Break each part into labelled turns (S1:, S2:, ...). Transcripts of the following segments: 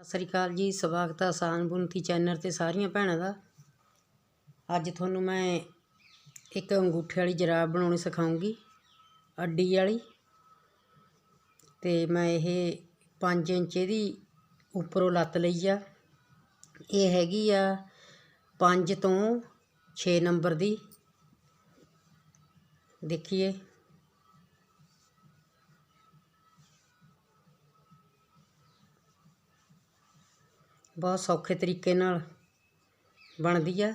S1: ਸਤਿ ਸ੍ਰੀ ਅਕਾਲ ਜੀ, ਸਵਾਗਤ ਹੈ ਆਸਾਨ ਬੁਣਤੀ ਚੈਨਲ ਤੇ ਸਾਰੀਆਂ ਭੈਣਾਂ ਦਾ। ਅੱਜ ਤੁਹਾਨੂੰ ਮੈਂ ਇੱਕ ਅੰਗੂਠੇ ਵਾਲੀ ਜਰਾਬ ਬਣਾਉਣੀ ਸਿਖਾਉਂਗੀ, ਅੱਡੀ ਵਾਲੀ। ਤੇ ਮੈਂ ਇਹ 5 ਇੰਚ ਇਹਦੀ ਉੱਪਰੋਂ ਲੱਤ ਲਈ ਆ। ਇਹ ਹੈਗੀ ਆ 5 ਤੋਂ 6 ਨੰਬਰ ਦੀ। ਦੇਖੀਏ। ਬਹੁਤ ਸੌਖੇ ਤਰੀਕੇ ਨਾਲ ਬਣਦੀ ਆ।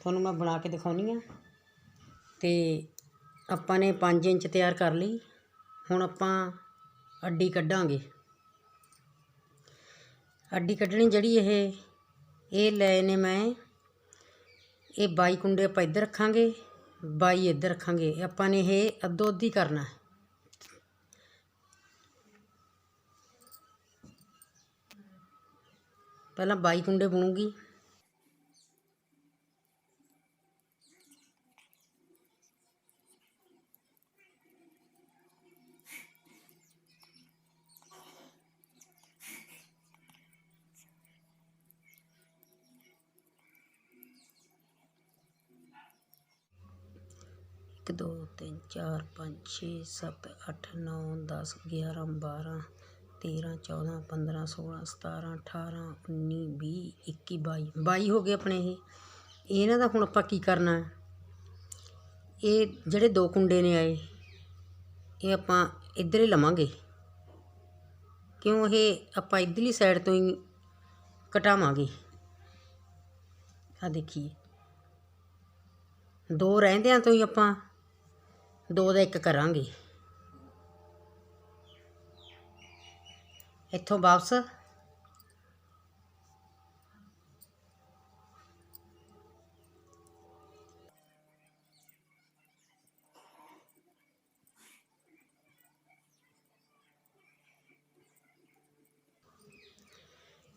S1: ਤੁਹਾਨੂੰ ਮੈਂ ਬਣਾ ਕੇ ਦਿਖਾਉਣੀ ਆ। ਤੇ ਆਪਾਂ ਨੇ 5 ਇੰਚ ਤਿਆਰ ਕਰ ਲਈ। ਹੁਣ ਆਪਾਂ ਅੱਡੀ ਕੱਢਾਂਗੇ। ਅੱਡੀ ਕੱਢਣੀ ਜਿਹੜੀ ਇਹ ਇਹ ਲਏ ਨੇ ਮੈਂ, ਇਹ 22 ਕੁੰਡੇ ਆਪਾਂ ਇੱਧਰ ਰੱਖਾਂਗੇ 22 ਇੱਧਰ ਰੱਖਾਂਗੇ। ਆਪਾਂ ਨੇ ਇਹ ਅੱਧੋ ਅੱਧੀ ਕਰਨਾ ਪਹਿਲਾਂ 22 ਕੁੰਡੇ ਬੁਣੂਗੀ। ਇੱਕ, ਦੋ, ਤਿੰਨ, ਚਾਰ, ਪੰਜ, ਛੇ, ਸੱਤ, ਅੱਠ, ਨੌ, ਦਸ, ਗਿਆਰਾਂ, ਬਾਰਾਂ ਤੇਰਾਂ, ਚੌਦਾਂ, ਪੰਦਰਾਂ, ਸੋਲਾਂ, ਸਤਾਰਾਂ, ਅਠਾਰਾਂ, ਉੱਨੀ, ਵੀਹ, ਇੱਕੀ, ਬਾਈ। ਬਾਈ ਹੋ ਗਏ ਆਪਣੇ ਇਹ। ਇਹਨਾਂ ਦਾ ਹੁਣ ਆਪਾਂ ਕੀ ਕਰਨਾ? ਇਹ ਜਿਹੜੇ ਦੋ ਕੁੰਡੇ ਨੇ ਆਏ, ਇਹ ਆਪਾਂ ਇੱਧਰ ਹੀ ਲਵਾਂਗੇ। ਕਿਉਂ ਇਹ ਆਪਾਂ ਇੱਧਰਲੀ ਸਾਈਡ ਤੋਂ ਹੀ ਘਟਾਵਾਂਗੇ ਆ ਦੇਖੀਏ। ਦੋ ਰਹਿੰਦਿਆਂ ਤੋਂ ਹੀ ਆਪਾਂ ਦੋ ਦਾ ਇੱਕ ਕਰਾਂਗੇ। ਇੱਥੋਂ ਵਾਪਸ।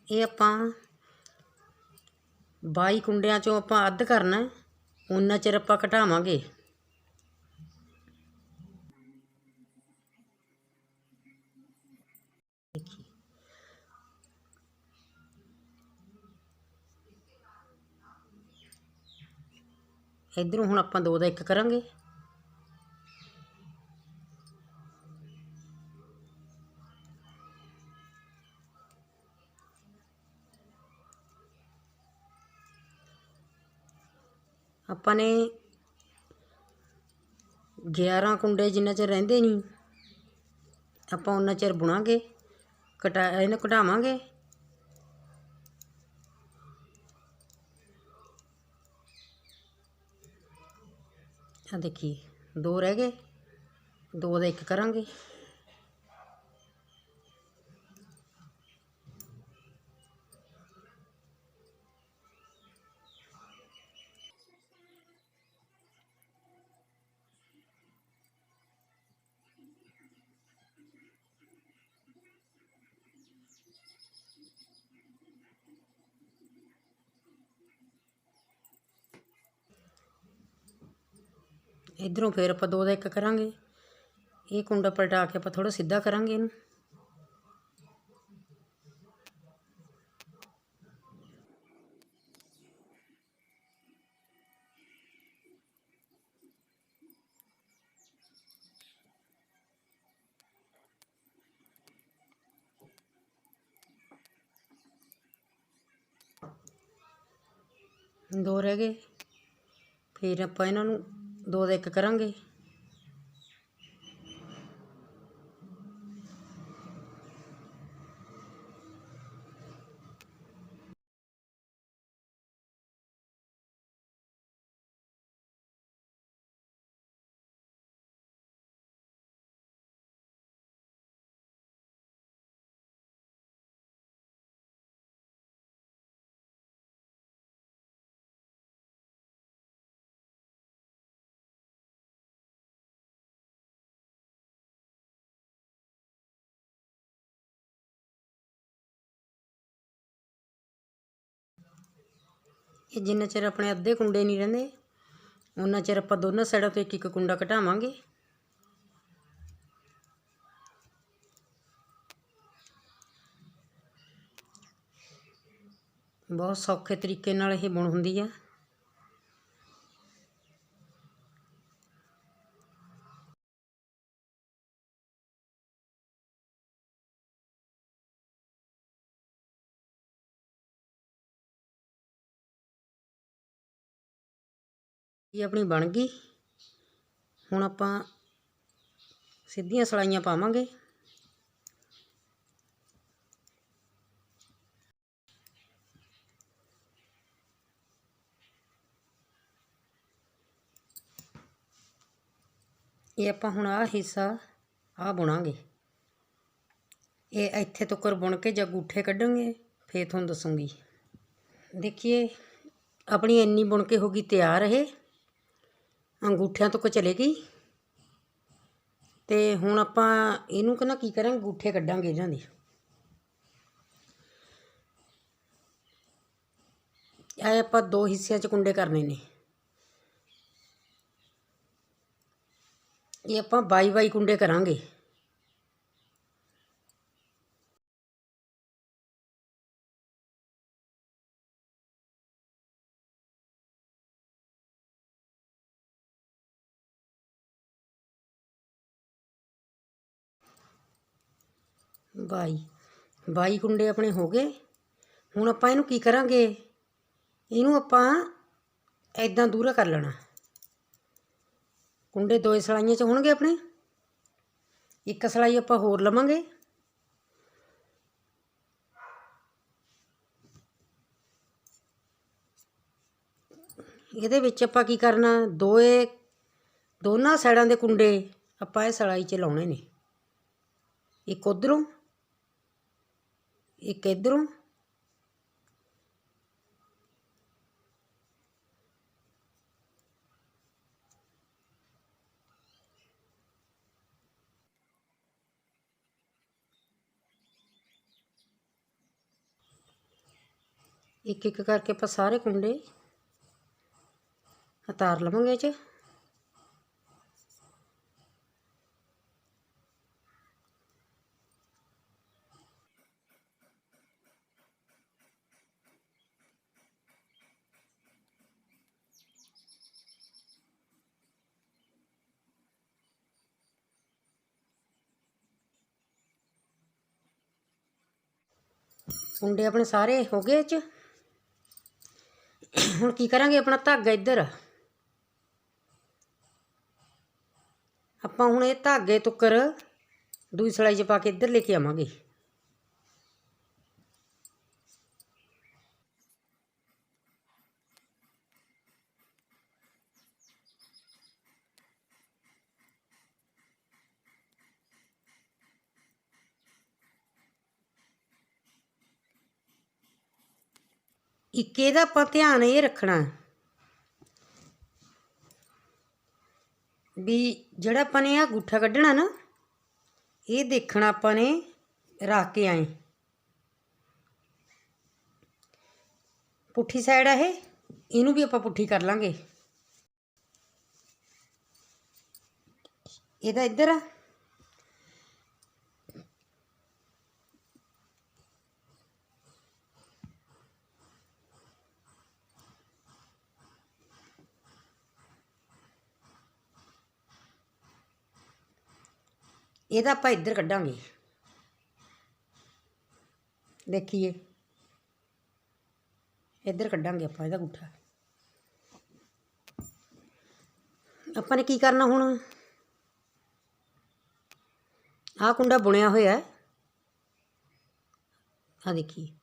S1: ਇਹ ਆਪਾਂ 22 ਕੁੰਡਿਆਂ ਚੋਂ ਆਪਾਂ ਅੱਧ ਕਰਨਾ ਉਹਨਾਂ ਚਿਰ ਆਪਾਂ ਘਟਾਵਾਂਗੇ। ਇਧਰੋਂ ਹੁਣ ਆਪਾਂ ਦੋ ਦਾ ਇੱਕ ਕਰਾਂਗੇ। ਆਪਾਂ ਨੇ 11 ਕੁੰਡੇ ਜਿੰਨਾ ਚਿਰ ਰਹਿੰਦੇ ਨਹੀਂ, ਆਪਾਂ ਉਹਨਾਂ ਚਿਰ ਬੁਣਾਂਗੇ, ਕਟਾ, ਇਹਨੂੰ ਘਟਾਵਾਂਗੇ ਆ ਦੇਖੀ ਦੋ ਰਹਿ ਗਏ ਦੋ ਦਾ ਇੱਕ ਕਰਾਂਗੇ। ਇਧਰੋਂ ਫੇਰ ਆਪਾਂ ਦੋ ਦਾ ਇੱਕ ਕਰਾਂਗੇ। ਇਹ ਕੁੰਡਾ ਪਲਟਾ ਕੇ ਆਪਾਂ ਥੋੜਾ ਸਿੱਧਾ ਕਰਾਂਗੇ ਇਹਨੂੰ। ਦੋ ਰਹਿ ਗਏ। ਫਿਰ ਆਪਾਂ ਇਹਨਾਂ ਨੂੰ ਦੋ ਦਾ ਇੱਕ ਕਰਾਂਗੇ। ਇਹ ਜਿੰਨਾ ਚਿਰ ਆਪਣੇ ਅੱਧੇ ਕੁੰਡੇ ਨਹੀਂ ਰਹਿੰਦੇ ਉਹਨਾਂ ਚਿਰ ਆਪਾਂ ਦੋਨਾਂ ਸਾਈਡਾਂ ਤੋਂ ਇੱਕ ਇੱਕ ਕੁੰਡਾ ਘਟਾਵਾਂਗੇ ਬਹੁਤ ਸੌਖੇ ਤਰੀਕੇ ਨਾਲ ਇਹ ਬੁਣ ਹੁੰਦੀ ਆ। ਇਹ ਆਪਣੀ ਬਣ ਗਈ? ਹੁਣ ਆਪਾਂ ਸਿੱਧੀਆਂ ਸਲਾਈਆਂ ਪਾਵਾਂਗੇ। ਇਹ ਆਪਾਂ ਹੁਣ ਆਹ ਹਿੱਸਾ, ਆਹ ਬੁਣਾਂਗੇ। ਇਹ ਇੱਥੇ ਤੱਕਰ ਬੁਣ ਕੇ ਜਾਂ ਗੂਠੇ ਕੱਢਾਂਗੇ ਫੇਰ ਤੁਹਾਨੂੰ ਦੱਸੂਗੀ। ਦੇਖੀਏ, ਆਪਣੀ ਇੰਨੀ ਬੁਣ ਕੇ ਹੋ ਗਈ ਤਿਆਰ ਇਹ। ਅੰਗੂਠਿਆਂ ਤੋਂ ਚਲੇ ਗਈ। ਤੇ ਹੁਣ ਆਪਾਂ ਇਹਨੂੰ ਕਹਿੰਦਾ ਕੀ ਕਰਾਂਗੇ, ਅੰਗੂਠੇ ਕੱਢਾਂਗੇ ਇਹਨਾਂ ਦੇ। ਇਹ ਆਪਾਂ ਦੋ ਹਿੱਸਿਆਂ 'ਚ ਕੁੰਡੇ ਕਰਨੇ ਨੇ। ਇਹ ਆਪਾਂ ਬਾਈ ਬਾਈ ਕੁੰਡੇ ਕਰਾਂਗੇ। ਬਾਈ। ਬਾਈ ਕੁੰਡੇ ਆਪਣੇ ਹੋ ਗਏ। ਹੁਣ ਆਪਾਂ ਇਹਨੂੰ ਕੀ ਕਰਾਂਗੇ? ਇਹਨੂੰ ਆਪਾਂ ਐਦਾਂ ਦੂਰਾ ਕਰ ਲੈਣਾ। ਕੁੰਡੇ ਦੋਏ ਸਲਾਈਆਂ 'ਚ ਹੋਣਗੇ ਆਪਣੇ। ਇੱਕ ਸਲਾਈ ਆਪਾਂ ਹੋਰ ਲਵਾਂਗੇ। ਇਹਦੇ ਵਿੱਚ ਆਪਾਂ ਕੀ ਕਰਨਾ? ਦੋਏ, ਦੋਨਾਂ ਸਾਈਡਾਂ ਦੇ ਕੁੰਡੇ ਆਪਾਂ ਇਹ ਸਲਾਈ 'ਚ ਲਾਉਣੇ ਨੇ। ਇੱਕ ਉਧਰੋਂ ਇੱਕ ਇਧਰੋਂ। ਇੱਕ ਇੱਕ ਕਰਕੇ ਆਪਾਂ ਸਾਰੇ ਕੁੰਡੇ ਉਤਾਰ ਲਵਾਂਗੇ ਇਹ ਕੁੰਡੇ ਆਪਣੇ ਸਾਰੇ ਹੋ ਗਏ 'ਚ। ਹੁਣ ਕੀ ਕਰਾਂਗੇ ਆਪਣਾ ਧਾਗਾ ਇੱਧਰ? ਆਪਾਂ ਹੁਣ ਇਹ ਧਾਗੇ ਤੁੱਕਰ ਦੂਈ ਸਲਾਈ 'ਚ ਪਾ ਕੇ ਇੱਧਰ ਲੈ ਕੇ ਆਵਾਂਗੇ। ਇੱਕ ਇਹਦਾ ਆਪਾਂ ਧਿਆਨ ਇਹ ਰੱਖਣਾ ਵੀ ਜਿਹੜਾ ਆਪਾਂ ਨੇ ਆ ਗੁੱਠਾ ਕੱਢਣਾ ਨਾ, ਇਹ ਦੇਖਣਾ ਆਪਾਂ ਨੇ ਰੱਖ ਕੇ ਆਏ। ਪੁੱਠੀ ਸਾਈਡ ਆ ਇਹ, ਇਹਨੂੰ ਵੀ ਆਪਾਂ ਪੁੱਠੀ ਕਰ ਲਾਂਗੇ। ਇਹਦਾ ਇੱਧਰ ਆ। ਇਹਦਾ ਆਪਾਂ ਇੱਧਰ ਕੱਢਾਂਗੇ। ਦੇਖੀਏ। ਇੱਧਰ ਕੱਢਾਂਗੇ ਆਪਾਂ ਇਹਦਾ ਗੁੱਠਾ ਆਪਾਂ ਨੇ ਕੀ ਕਰਨਾ ਹੁਣ? ਆਹ ਕੁੰਡਾ ਬੁਣਿਆ ਹੋਇਆ। ਹੈ ਆ ਦੇਖੀਏ।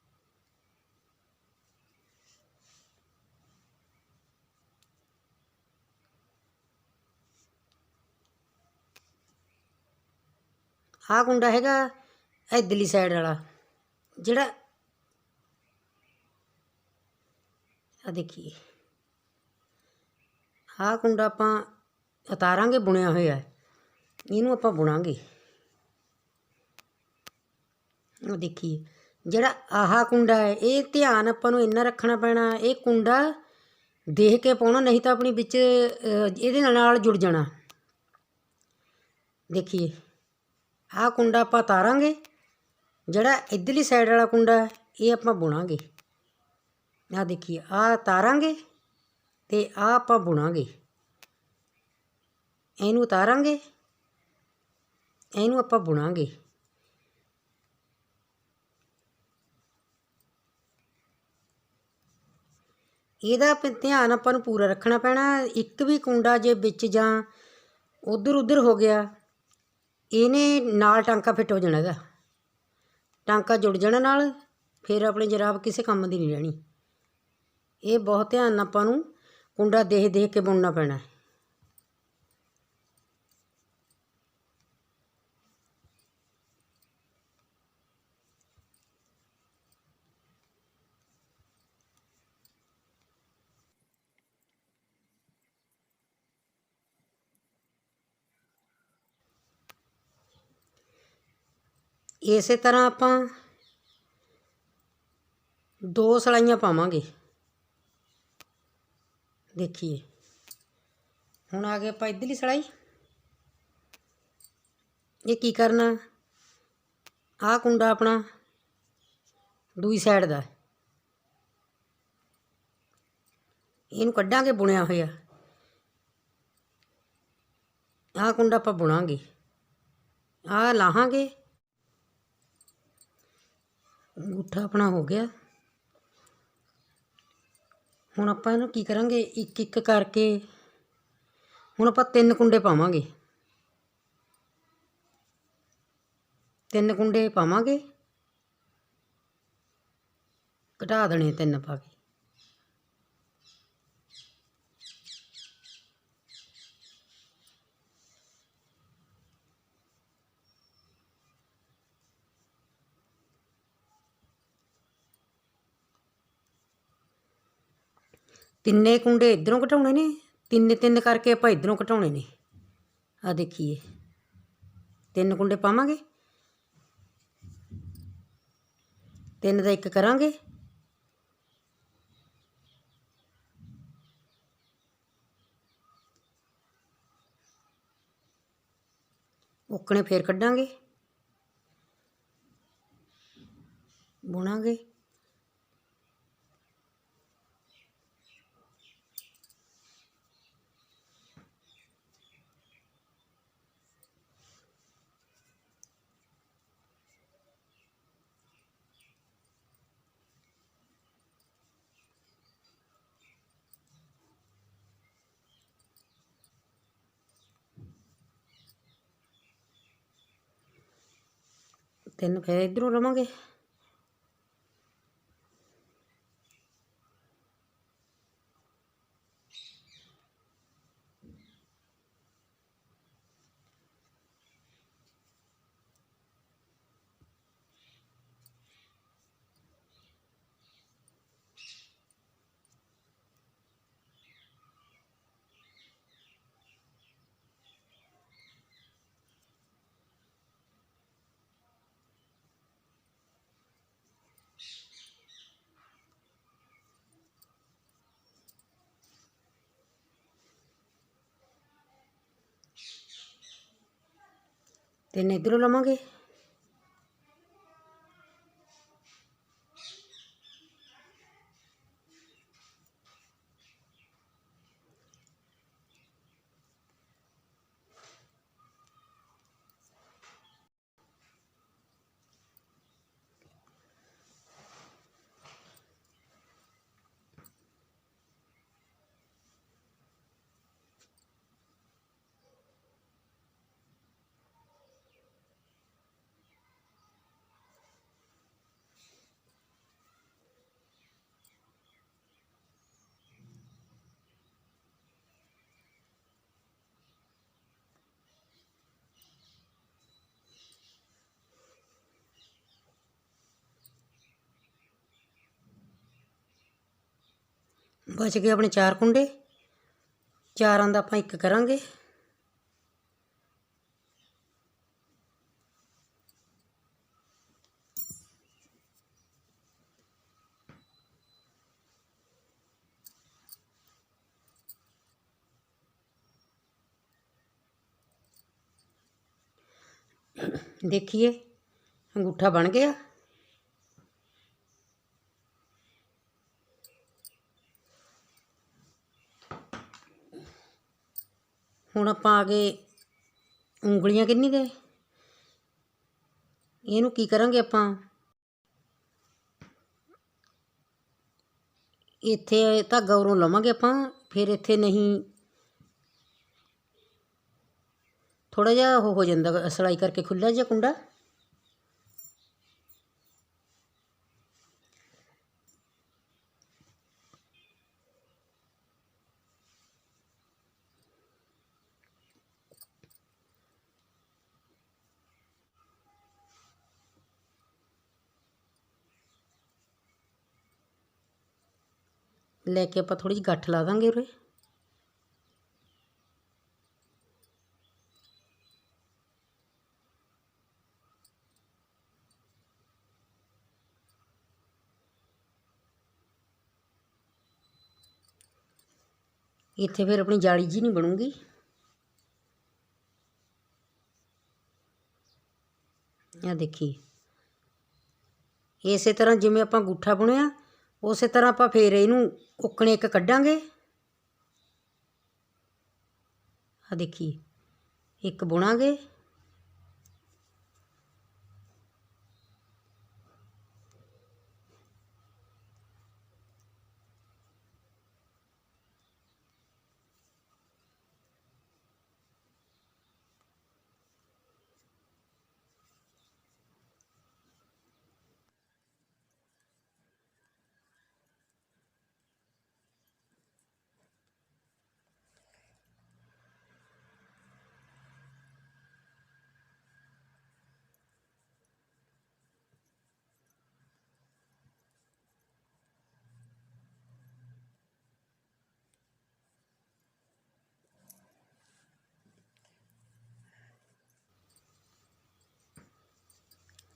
S1: ਆਹ ਕੁੰਡਾ ਹੈਗਾ ਇਧਰਲੀ ਸਾਈਡ ਵਾਲਾ, ਜਿਹੜਾ ਆ ਦੇਖੀਏ। ਆਹ ਕੁੰਡਾ ਆਪਾਂ ਉਤਾਰਾਂਗੇ, ਬੁਣਿਆ ਹੋਇਆ ਇਹਨੂੰ ਆਪਾਂ ਬੁਣਾਂਗੇ। ਉਹ ਦੇਖੀਏ, ਜਿਹੜਾ ਆਹ ਕੁੰਡਾ ਹੈ, ਇਹ ਧਿਆਨ ਆਪਾਂ ਨੂੰ ਇੰਨਾ ਰੱਖਣਾ ਪੈਣਾ, ਇਹ ਕੁੰਡਾ ਦੇਖ ਕੇ ਪਾਉਣਾ, ਨਹੀਂ ਤਾਂ ਆਪਣੀ ਵਿੱਚ ਇਹਦੇ ਨਾਲ ਜੁੜ ਜਾਣਾ। ਦੇਖੀਏ। ਆਹ ਕੁੰਡਾ ਆਪਾਂ ਤਾਰਾਂਗੇ। ਜਿਹੜਾ ਇਧਰਲੀ ਸਾਈਡ ਵਾਲਾ ਕੁੰਡਾ ਇਹ ਆਪਾਂ ਬੁਣਾਂਗੇ। ਆ ਦੇਖੀਏ ਆ ਤਾਰਾਂਗੇ ਤੇ ਆ ਆਪਾਂ ਬੁਣਾਂਗੇ। ਇਹਨੂੰ ਉਤਾਰਾਂਗੇ ਇਹਨੂੰ ਆਪਾਂ ਬੁਣਾਂਗੇ। ਇਹਦਾ ਧਿਆਨ ਆਪਾਂ ਨੂੰ ਪੂਰਾ ਰੱਖਣਾ ਪੈਣਾ, ਇੱਕ ਵੀ ਕੁੰਡਾ ਜੇ ਵਿੱਚ ਜਾਂ ਉਧਰ ਉਧਰ ਹੋ ਗਿਆ ਇਹਨੇ ਨਾਲ ਟਾਂਕਾ ਫਿੱਟ ਹੋ ਜਾਣਾ ਇਹਦਾ ਟਾਂਕਾ ਜੁੜ ਜਾਣਾ ਨਾਲ, ਫਿਰ ਆਪਣੀ ਜਰਾਬ ਕਿਸੇ ਕੰਮ ਦੀ ਨਹੀਂ ਰਹਿਣੀ। ਇਹ ਬਹੁਤ ਧਿਆਨ ਆਪਾਂ ਨੂੰ ਕੁੰਡਾ ਦੇਖ ਦੇਖ ਕੇ ਬੁਣਨਾ ਪੈਣਾ ਇਸੇ ਤਰ੍ਹਾਂ ਆਪਾਂ ਦੋ ਸਲਾਈਆਂ ਪਾਵਾਂਗੇ। ਦੇਖੀਏ। ਹੁਣ ਆ ਗਏ ਆਪਾਂ ਇੱਧਰਲੀ ਸਲਾਈ। ਇਹ ਕੀ ਕਰਨਾ? ਆਹ ਕੁੰਡਾ ਆਪਣਾ ਦੂਈ ਸਾਈਡ ਦਾ। ਇਹਨੂੰ ਕੱਢਾਂਗੇ ਬੁਣਿਆ ਹੋਇਆ। ਆਹ ਕੁੰਡਾ ਆਪਾਂ ਬੁਣਾਂਗੇ। ਆਹ ਲਾਹਾਂਗੇ। ਅੰਗੂਠਾ ਆਪਣਾ ਹੋ ਗਿਆ। ਹੁਣ ਆਪਾਂ ਇਹਨੂੰ ਕੀ ਕਰਾਂਗੇ? ਇੱਕ ਇੱਕ ਕਰਕੇ ਹੁਣ ਆਪਾਂ ਤਿੰਨ ਕੁੰਡੇ ਪਾਵਾਂਗੇ। ਤਿੰਨ ਕੁੰਡੇ ਪਾਵਾਂਗੇ। ਘਟਾ ਦੇਣੇ ਤਿੰਨ ਪਾ ਕੇ। ਤਿੰਨੇ ਕੁੰਡੇ ਇਧਰੋਂ ਘਟਾਉਣੇ ਨੇ, ਤਿੰਨ ਤਿੰਨ ਕਰਕੇ ਆਪਾਂ ਇਧਰੋਂ ਘਟਾਉਣੇ ਨੇ। ਆ ਦੇਖੀਏ, ਤਿੰਨ ਕੁੰਡੇ ਪਾਵਾਂਗੇ। ਤਿੰਨ ਦਾ ਇੱਕ ਕਰਾਂਗੇ। ਉਕਣੇ ਫੇਰ ਕੱਢਾਂਗੇ ਬੁਣਾਂਗੇ ਤੈਨੂੰ ਫੇਰ ਇੱਧਰੋਂ ਰਵਾਂਗੇ ਤਿੰਨ ਇੱਧਰੋਂ ਲਵਾਂਗੇ? ਬਚ ਗਏ ਆਪਣੇ ਚਾਰ ਕੁੰਡੇ। ਚਾਰਾਂ ਦਾ ਆਪਾਂ ਇੱਕ ਕਰਾਂਗੇ। ਦੇਖੀਏ ਅੰਗੂਠਾ ਬਣ ਗਿਆ। ਹੁਣ ਆਪਾਂ ਆ ਗਏ ਉਂਗਲੀਆਂ ਕਿੰਨੀ ਦੇ? ਇਹਨੂੰ ਕੀ ਕਰਾਂਗੇ ਆਪਾਂ? ਇੱਥੇ ਧਾਗਾ ਉਰੋਂ ਲਵਾਂਗੇ ਆਪਾਂ, ਫਿਰ ਇੱਥੇ ਨਹੀਂ। ਥੋੜਾ ਜਿਹਾ ਉਹ ਹੋ ਜਾਂਦਾ, ਸਲਾਈ ਕਰਕੇ ਖੁੱਲਾ ਜਿਹਾ ਕੁੰਡਾ। ਲੈ ਕੇ ਆਪਾਂ ਥੋੜੀ ਜਿਹੀ ਗੱਠ ਲਾ ਦਾਂਗੇ ਉਰੇ। ਇੱਥੇ ਫਿਰ ਆਪਣੀ ਜਾਲੀ ਜੀ ਨਹੀਂ ਬਣੂਗੀ। ਆ ਦੇਖੀ। ਇਸੇ ਤਰ੍ਹਾਂ ਜਿਵੇਂ ਆਪਾਂ ਗੁੱਠਾ ਬੁਣਿਆ ਉਸੇ ਤਰ੍ਹਾਂ ਆਪਾਂ ਫੇਰ ਇਹਨੂੰ ਉੱਕਣੇ ਇੱਕ ਕੱਢਾਂਗੇ। ਆ ਦੇਖੀ ਇੱਕ ਬੁਣਾਂਗੇ।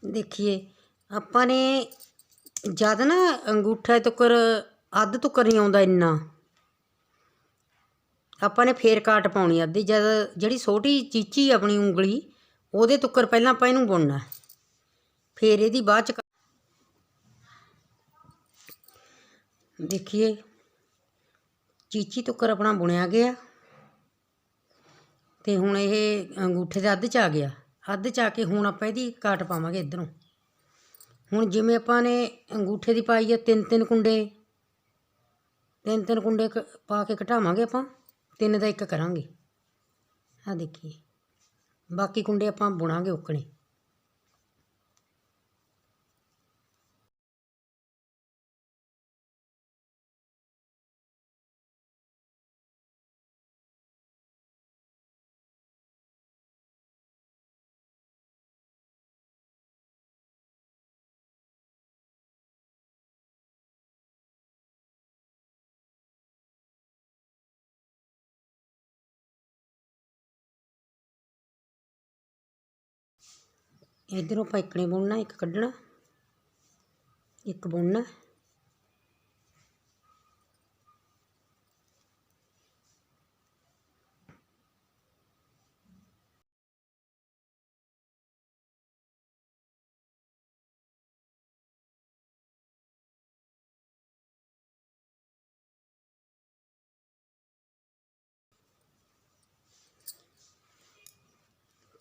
S1: ਦੇਖੀਏ, ਆਪਾਂ ਨੇ ਜਦ ਨਾ ਅੰਗੂਠਾ ਤੁਕਰ ਅੱਧ ਤੁਕਰ ਨਹੀਂ ਆਉਂਦਾ ਇੰਨਾ। ਆਪਾਂ ਨੇ ਫੇਰ ਕਾਟ ਪਾਉਣੀ ਅੱਧੀ, ਜਦ ਜਿਹੜੀ ਛੋਟੀ ਚੀਚੀ ਆਪਣੀ ਉਂਗਲੀ, ਉਹਦੇ ਤੱਕ ਪਹਿਲਾਂ ਆਪਾਂ ਇਹਨੂੰ ਬੁਣਨਾ ਫੇਰ ਇਹਦੀ ਬਾਅਦ ਚ ਦੇਖੀਏ, ਚੀਚੀ ਤੁਕਰ ਆਪਣਾ ਬੁਣਿਆ ਗਿਆ ਤੇ ਹੁਣ ਇਹ ਅੰਗੂਠੇ ਦੇ ਅੱਧ ਚ ਆ ਗਿਆ। ਅੱਧ ਚ ਆ ਕੇ ਹੁਣ ਆਪਾਂ ਇਹਦੀ ਕਾਟ ਪਾਵਾਂਗੇ ਇਧਰੋਂ। ਹੁਣ ਜਿਵੇਂ ਆਪਾਂ ਨੇ ਅੰਗੂਠੇ ਦੀ ਪਾਈ ਹੈ ਤਿੰਨ ਤਿੰਨ ਕੁੰਡੇ, ਤਿੰਨ ਤਿੰਨ ਕੁੰਡੇ ਕ- ਪਾ ਕੇ ਘਟਾਵਾਂਗੇ ਆਪਾਂ, ਤਿੰਨ ਦਾ ਇੱਕ ਕਰਾਂਗੇ। ਆ ਦੇਖੀਏ। ਬਾਕੀ ਕੁੰਡੇ ਆਪਾਂ ਬੁਣਾਂਗੇ ਉੱਕਣੇ ਇਧਰੋਂ ਆਪਾਂ ਇੱਕ ਨੇ ਬੁਣਨਾ ਇੱਕ ਕੱਢਣਾ ਇੱਕ ਬੁਣਨਾ।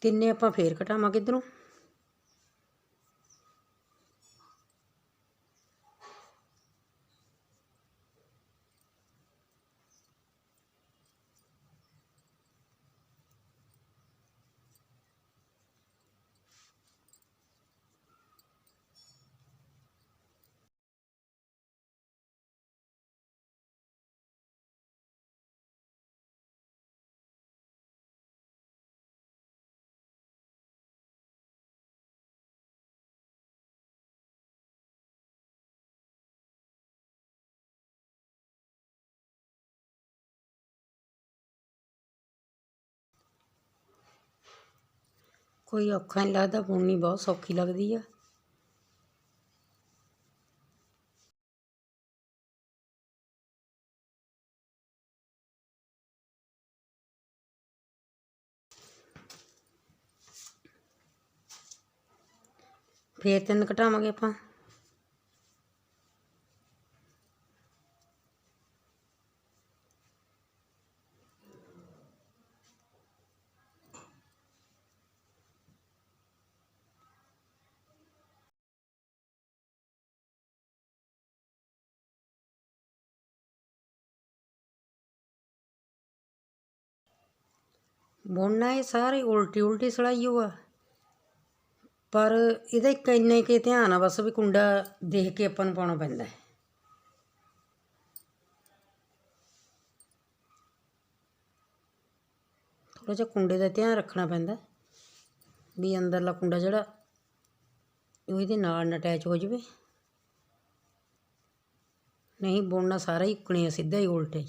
S1: ਤਿੰਨੇ ਆਪਾਂ ਫੇਰ ਘਟਾਵਾਂਗੇ ਇਧਰੋਂ। ਕੋਈ ਔਖਾ ਨਹੀਂ ਲੱਗਦਾ ਬੁਣਨੀ ਬਹੁਤ ਸੌਖੀ ਲੱਗਦੀ ਆ। ਫੇਰ ਤਿੰਨ ਘਟਾਵਾਂਗੇ ਆਪਾਂ। ਬੁਣਨਾ ਇਹ ਸਾਰੇ ਉਲਟੀ ਉਲਟੀ ਸਲਾਈ ਓ ਆ ਪਰ ਇਹਦਾ ਇੱਕ ਇੰਨੇ ਕੇ ਧਿਆਨ ਆ ਬਸ ਵੀ ਕੁੰਡਾ ਦੇਖ ਕੇ ਆਪਾਂ ਨੂੰ ਪਾਉਣਾ ਪੈਂਦਾ ਹੈ। ਥੋੜਾ ਜਿਹਾ ਕੁੰਡੇ ਦਾ ਧਿਆਨ ਰੱਖਣਾ ਪੈਂਦਾ ਵੀ ਅੰਦਰਲਾ ਕੁੰਡਾ ਜਿਹੜਾ, ਉਹ ਇਹਦੇ ਨਾਲ ਨਾ ਅਟੈਚ ਹੋ ਜਾਵੇ। ਨਹੀਂ ਬੁਣਨਾ ਸਾਰਾ ਹੀ ਉੱਕਣੇ ਆ, ਸਿੱਧਾ ਹੀ ਉਲਟੇ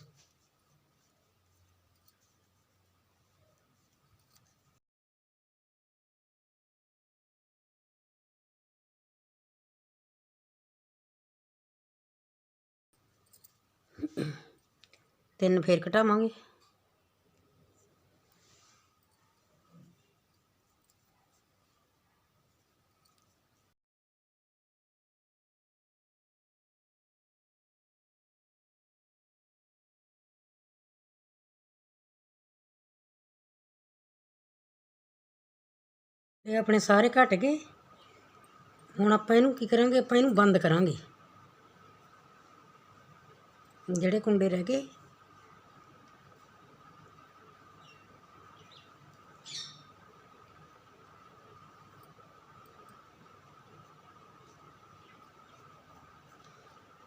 S1: ਤਿੰਨ ਫੇਰ ਘਟਾਵਾਂਗੇ ਇਹ ਆਪਣੇ ਸਾਰੇ ਘਟ ਗਏ। ਹੁਣ ਆਪਾਂ ਇਹਨੂੰ ਕੀ ਕਰਾਂਗੇ? ਆਪਾਂ ਇਹਨੂੰ ਬੰਦ ਕਰਾਂਗੇ। ਜਿਹੜੇ ਕੁੰਡੇ ਰਹਿ ਗਏ।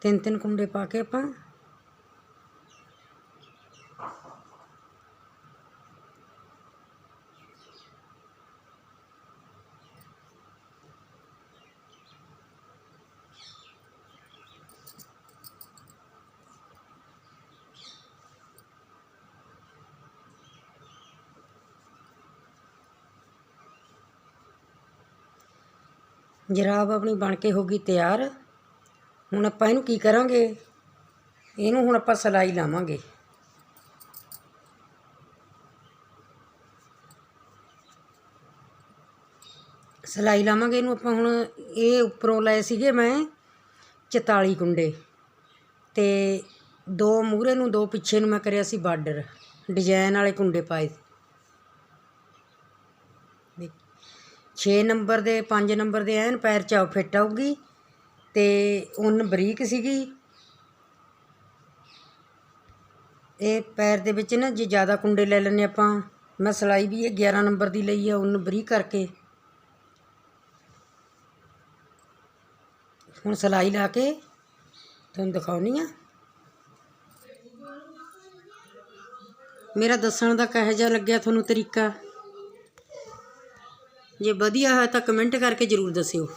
S1: ਤਿੰਨ ਤਿੰਨ ਕੁੰਡੇ ਪਾ ਕੇ ਆਪਾਂ ਜਰਾਬ ਆਪਣੀ ਬਣ ਕੇ ਹੋ ਗਈ ਤਿਆਰ। ਹੁਣ ਆਪਾਂ ਇਹਨੂੰ ਕੀ ਕਰਾਂਗੇ? ਇਹਨੂੰ ਹੁਣ ਆਪਾਂ ਸਲਾਈ ਲਾਵਾਂਗੇ। ਸਲਾਈ ਲਾਵਾਂਗੇ ਇਹਨੂੰ ਆਪਾਂ ਹੁਣ ਇਹ ਉੱਪਰੋਂ ਲਏ ਸੀਗੇ ਮੈਂ 44 ਕੁੰਡੇ ਤੇ ਦੋ ਮੂਹਰੇ ਨੂੰ ਦੋ ਪਿੱਛੇ ਨੂੰ ਮੈਂ ਕਰਿਆ ਸੀ ਬਾਰਡਰ। ਡਿਜ਼ਾਈਨ ਵਾਲੇ ਕੁੰਡੇ ਪਾਏ 6 ਨੰਬਰ ਦੇ 5 ਨੰਬਰ ਦੇ ਐਨ ਪੈਰ ਚ ਫਿੱਟ ਆਊਗੀ। ਤੇ ਉਨ ਬਰੀਕ ਸੀਗੀ। ਇਹ ਪੈਰ ਦੇ ਵਿੱਚ ਨਾ ਜੇ ਜ਼ਿਆਦਾ ਕੁੰਡੇ ਲੈ ਲੈਣੇ ਆਪਾਂ, ਮੈਂ ਸਲਾਈ ਵੀ ਇਹ 11 ਨੰਬਰ ਦੀ ਲਈ ਆ, ਉਨ ਬਰੀਕ ਕਰਕੇ। ਹੁਣ ਸਲਾਈ ਲਾ ਕੇ ਤੁਹਾਨੂੰ ਦਿਖਾਉਣੀ ਆ। ਮੇਰਾ ਦੱਸਣ ਦਾ ਕਿਹੋ ਜਿਹਾ ਲੱਗਿਆ ਤੁਹਾਨੂੰ ਤਰੀਕਾ? ਜੇ ਵਧੀਆ ਹੈ ਤਾਂ ਕਮੈਂਟ ਕਰਕੇ ਜ਼ਰੂਰ ਦੱਸਿਓ।